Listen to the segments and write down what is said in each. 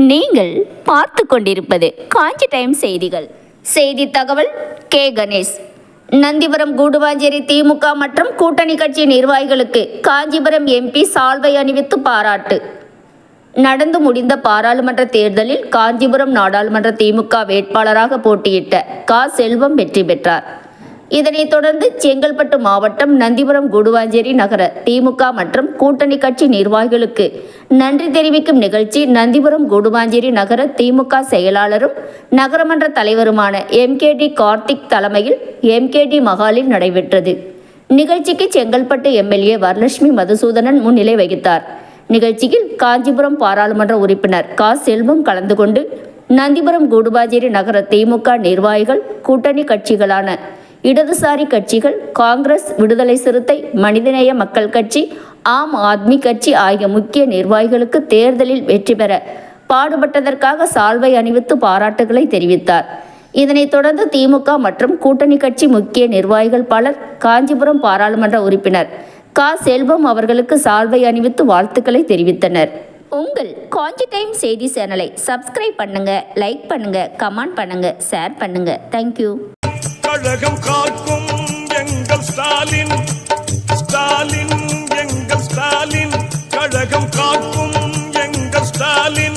நீங்கள் பார்த்து கொண்டிருப்பது காஞ்சி டைம் செய்திகள். செய்தி தகவல் கே. கணேஷ். நந்திபுரம் கூடுவாஞ்சேரி திமுக மற்றும் கூட்டணி கட்சி நிர்வாகிகளுக்கு காஞ்சிபுரம் எம்பி சால்வை அணிவித்து பாராட்டு. நடந்து முடிந்த பாராளுமன்ற தேர்தலில் காஞ்சிபுரம் நாடாளுமன்ற திமுக வேட்பாளராக போட்டியிட்ட கா. செல்வம் வெற்றி பெற்றார். இதனைத் தொடர்ந்து செங்கல்பட்டு மாவட்டம் நந்திபுரம் கூடுவாஞ்சேரி நகர திமுக மற்றும் கூட்டணி கட்சி நிர்வாகிகளுக்கு நன்றி தெரிவிக்கும் நிகழ்ச்சி நந்திபுரம் கூடுவாஞ்சேரி நகர திமுக செயலாளரும் நகரமன்ற தலைவருமான எம்கேடி கார்த்திக் தலைமையில் எம்கேடி மகாலில் நடைபெற்றது. நிகழ்ச்சிக்கு செங்கல்பட்டு எம்எல்ஏ வரலட்சுமி மதுசூதனன் முன்னிலை வகித்தார். நிகழ்ச்சியில் காஞ்சிபுரம் பாராளுமன்ற உறுப்பினர் கா. செல்வம் கலந்து கொண்டு நந்திபுரம் கூடுபாஜேரி நகர திமுக நிர்வாகிகள் கூட்டணி கட்சிகளான இடதுசாரி கட்சிகள் காங்கிரஸ் விடுதலை சிறுத்தை மனிதநேய மக்கள் கட்சி ஆம் ஆத்மி கட்சி ஆகிய முக்கிய நிர்வாகிகளுக்கு தேர்தலில் வெற்றி பெற பாடுபட்டதற்காக சால்வை அணிவித்து பாராட்டுகளை தெரிவித்தார். இதனைத் தொடர்ந்து திமுக மற்றும் கூட்டணி கட்சி முக்கிய நிர்வாகிகள் பலர் காஞ்சிபுரம் பாராளுமன்ற உறுப்பினர் கா. செல்வம் அவர்களுக்கு சால்வை அணிவித்து வாழ்த்துக்களை தெரிவித்தனர். உங்கள் காஞ்சி டைம் செய்தி சேனலை சப்ஸ்கிரைப் பண்ணுங்க லைக் பண்ணுங்க கமெண்ட் பண்ணுங்க ஷேர் பண்ணுங்க. தேங்க்யூ கழகம் காக்கும் எங்கள் ஸ்டாலின். ஸ்டாலின் எங்கள் ஸ்டாலின். கழகம் காக்கும் எங்கள் ஸ்டாலின்.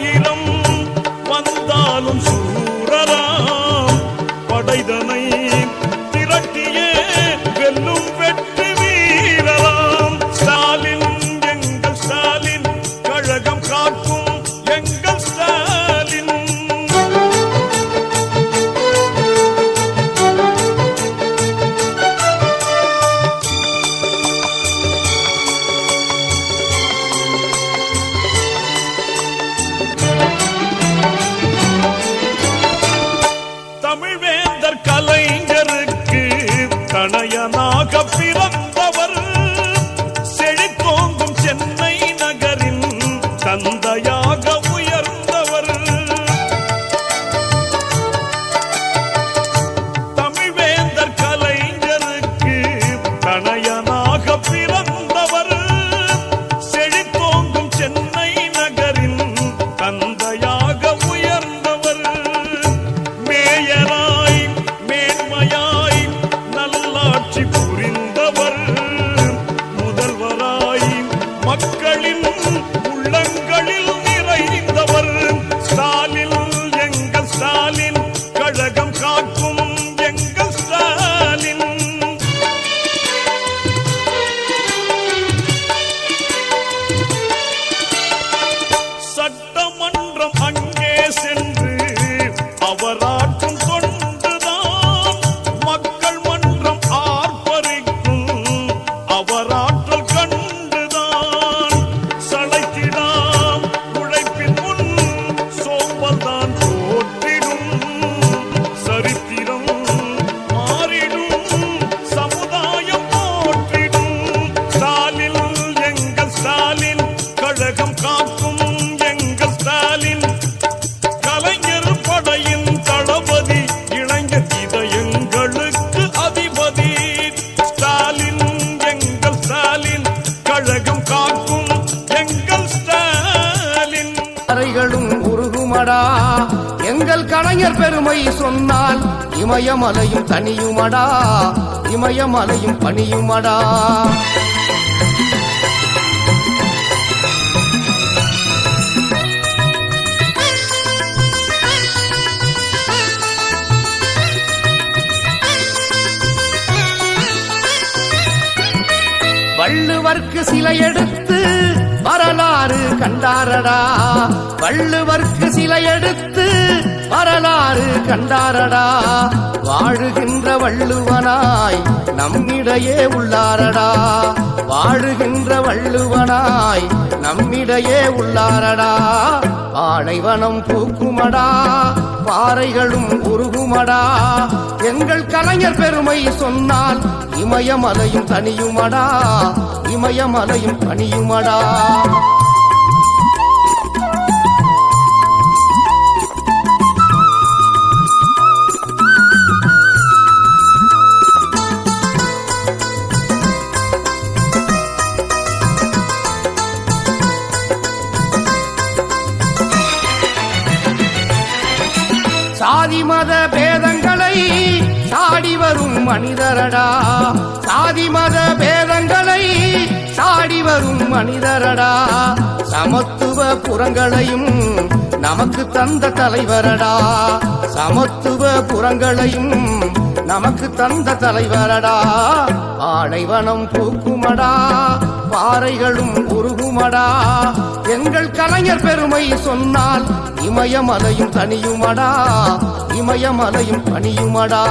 ஆயிரம் வந்தாலும் தனையனாக பிறந்தவர் கவிஞர் பெருமை சொன்னால் இமயமலையும் தனியுமடா இமயமலையும் பணியுமடா வள்ளுவர்க்கு சிலை எடுத்து வரலாறு கண்டாரடா. வள்ளுவர்க்கு சிலை எடுத்து வரலாறு கண்டாரடா. வாழுகின்ற வள்ளுவனாய் நம்மிடையே உள்ளாரடா. வாழுகின்ற வள்ளுவனாய் நம்மிடையே உள்ளாரடா. ஆனைவனம் பூக்குமடா பாறைகளும் உருகுமடா. எங்கள் கலைஞர் பெருமை சொன்னால் இமயமலையும் தனியுமடா இமயமலையும் பணியுமடா. சாதி மத பேதங்களை சாடி வரும் மனிதரடா. சாதி மத பேதங்களை சாடி வரும் மனிதரடா. சமத்துவ புறங்களையும் நமக்கு தந்த தலைவரடா. சமத்துவ புறங்களையும் நமக்கு தந்த தலைவரடா. பாலைவனம் பூக்குமடா பாறைகளும் உருகுமடா. எங்கள் கலைஞர் பெருமை சொன்னால் இமயமலையும் தனியுமடா. இமயமலையும் பணியுமடா.